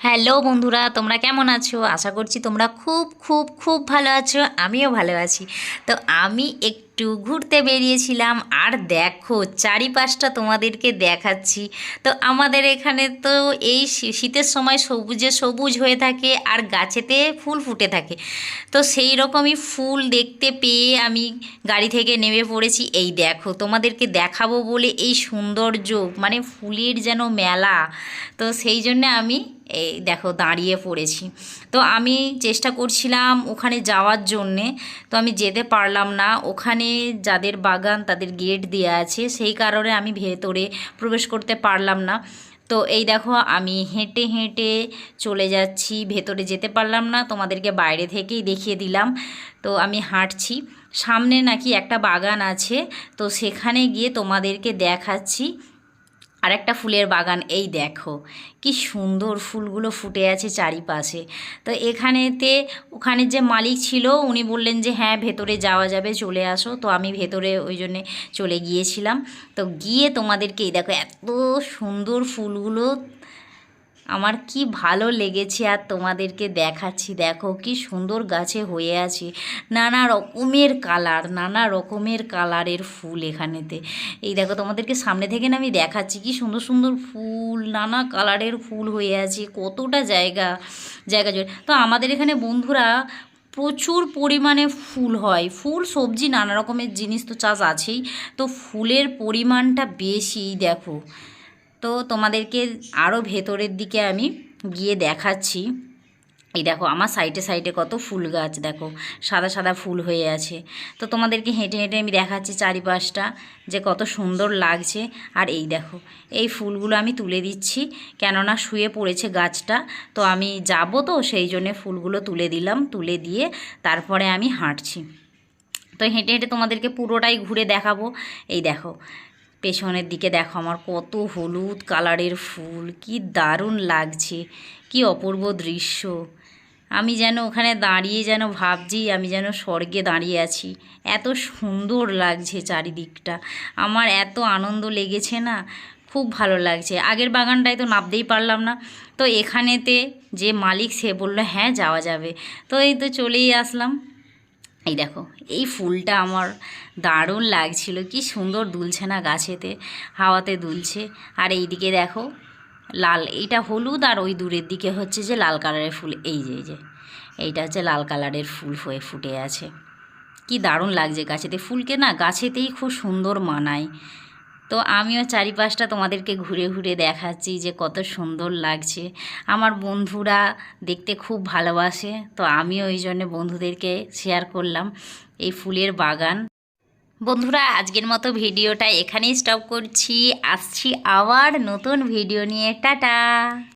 Hello বন্ধুরা, তোমরা কেমন আছো? আশা করছি তোমরা খুব খুব খুব ভালো আছো, আমিও ভালো আছি। তো আমি একটু ঘুরতে বেরিয়েছিলাম, আর দেখো চারিপাশটা তোমাদেরকে দেখাচ্ছি। তো আমাদের এখানে তো এই শীতের সময় সবুজে সবুজ হয়ে থাকে, আর গাছেতে ফুল ফুটে থাকে। তো সেই রকমই ফুল দেখতে পেয়ে আমি গাড়ি থেকে নেমে পড়েছি। এই দেখো, তোমাদেরকে দেখাবো বলে এই সৌন্দর্য মানে ফুলের যেন মেলা। তো সেই জন্য আমি এই দেখো দাঁড়িয়ে পড়েছি। তো আমি চেষ্টা করছিলাম ওখানে যাওয়ার জন্যে, তো আমি যেতে পারলাম না। ওখানে যাদের বাগান তাদের গেট দেওয়া আছে, সেই কারণে আমি ভেতরে প্রবেশ করতে পারলাম না। তো এই দেখো আমি হেঁটে হেঁটে চলে যাচ্ছি, ভেতরে যেতে পারলাম না, তোমাদেরকে বাইরে থেকেই দেখিয়ে দিলাম। তো আমি হাঁটছি, সামনে নাকি একটা বাগান আছে, তো সেখানে গিয়ে তোমাদেরকে দেখাচ্ছি। আর একটা ফুলের বাগান, এই দেখো। কি সুন্দর ফুলগুলো ফুটে আছে চারিপাশে। তো এখানেতে, ওখানে যে মালিক ছিল, উনি বললেন যে হ্যাঁ ভেতরে যাওয়া যাবে, চলে আসো। তো আমি ভেতরে ওই জন্যে চলে গিয়েছিলাম। তো গিয়ে তোমাদেরকে এই দেখো, এত সুন্দর ফুলগুলো আমার কি ভালো লেগেছে আর তোমাদেরকে দেখাচ্ছি। দেখো কি সুন্দর গাছে হয়ে আছে নানা রকমের কালার, নানা রকমের কালারের ফুল এখানেতে। এই দেখো তোমাদেরকে সামনে থেকে না আমি দেখাচ্ছি কি সুন্দর সুন্দর ফুল, নানা কালারের ফুল হয়ে আছে, কতটা জায়গা জায়গা জুড়ে তো আমাদের এখানে বন্ধুরা প্রচুর পরিমাণে ফুল হয়, ফুল, সবজি, নানা রকমের জিনিস তো চাষ আছেই। তো ফুলের পরিমাণটা বেশি দেখো। তো তোমাদেরকে আরও ভেতরের দিকে আমি গিয়ে দেখাচ্ছি। এই দেখো, আমার সাইডে সাইডে কত ফুল গাছ, দেখো, সাদা সাদা ফুল হয়ে আছে। তো তোমাদেরকে হেঁটে হেঁটে আমি দেখাচ্ছি চারিপাশটা, যে কত সুন্দর লাগছে। আর এই দেখো, এই ফুলগুলো আমি তুলে দিচ্ছি, কেননা শুয়ে পড়েছে গাছটা। তো আমি যাব তো, সেই জন্যে ফুলগুলো তুলে দিলাম, তুলে দিয়ে তারপরে আমি হাঁটছি। তো হেঁটে হেঁটে তোমাদেরকে পুরোটাই ঘুরে দেখাবো। এই দেখো পেছনের দিকে দেখো আমার কত হলুদ কালারের ফুল, কি দারুণ লাগছে, কি অপূর্ব দৃশ্য। আমি যেন ওখানে দাঁড়িয়ে যেন ভাবছি, আমি যেন স্বর্গে দাঁড়িয়ে আছি। এত সুন্দর লাগছে চারিদিকটা। আমার এত আনন্দ লেগেছে না, খুব ভালো লাগছে। আগের বাগানটায় তো নামতেই পারলাম না। তো এখানেতে যে মালিক সে বলল হ্যাঁ যাওয়া যাবে। তো এই তো চলেই আসলাম। এই দেখো, এই ফুলটা আমার দারুণ লাগছিল। কি সুন্দর দুলছে না গাছেতে, হাওয়াতে দুলছে। আর এই দিকে দেখো, লাল, এইটা হলুদ আর ওই দূরের দিকে হচ্ছে যে লাল কালারের ফুল। এই যে এই যে, এইটা হচ্ছে লাল কালারের ফুল হয়ে ফুটে আছে। কি দারুণ লাগছে গাছেতে। ফুলকে না গাছেতেই খুব সুন্দর মানায়। তো আমিও চারিপাশটা তোমাদেরকে ঘুরে ঘুরে দেখাচ্ছি যে কত সুন্দর লাগছে। আমার বন্ধুরা দেখতে খুব ভালোবাসে, তো আমিও ওই জন্য বন্ধুদেরকে শেয়ার করলাম এই ফুলের বাগান। বন্ধুরা, আজকের মতো ভিডিওটা এখানেই স্টপ করছি। আসছি আবার নতুন ভিডিও নিয়ে। টাটা!